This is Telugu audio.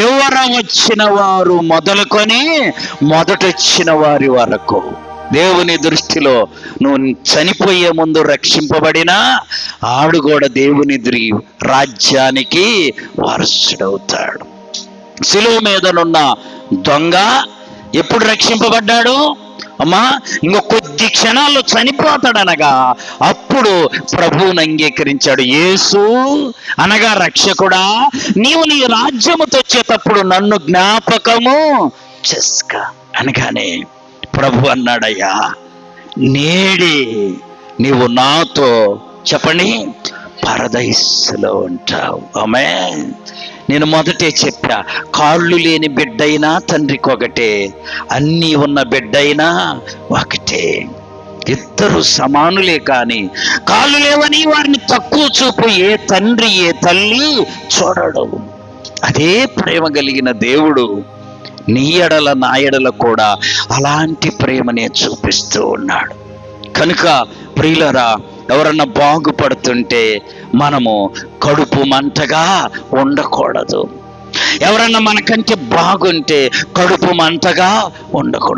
చివర వచ్చిన వారు మొదలుకొని మొదటొచ్చిన వారి వరకు. దేవుని దృష్టిలో నువ్వు చనిపోయే ముందు రక్షింపబడినా ఆడు కూడా దేవుని దృ రాజ్యానికి వారసుడవుతాడు. శిలువ మీదనున్న దొంగ ఎప్పుడు రక్షింపబడ్డాడు? అమ్మా ఇంకో కొద్ది క్షణాల్లో చనిపోతాడనగా అప్పుడు ప్రభువుని అంగీకరించాడు. యేసు అనగా రక్షకుడా నీవు నీ రాజ్యముతో వచ్చేటప్పుడు నన్ను జ్ఞాపకము చేసుక అనగానే ప్రభు అన్నాడయ్యా నేడి నీవు నాతో చెప్పండి పరదయస్సులో ఉంటావు. ఆమె నేను మొదటే చెప్పా కాళ్ళు లేని బిడ్డైనా తండ్రికి ఒకటే అన్నీ ఉన్న బిడ్డైనా ఒకటే. ఇద్దరు సమానులే కానీ కాళ్ళు లేవని వారిని తక్కువ చూపు ఏ తండ్రి ఏ తల్లి చూడడు. అదే ప్రేమ కలిగిన దేవుడు నీ ఎడల నా ఎడల కూడా అలాంటి ప్రేమనే చూపిస్తూ ఉన్నాడు. కనుక ప్రియులరా ఎవరన్నా బాగుపడుతుంటే మనము కడుపు మంటగా ఉండకూడదు. ఎవరన్నా మనకంటే బాగుంటే కడుపు మంటగా ఉండకూడదు.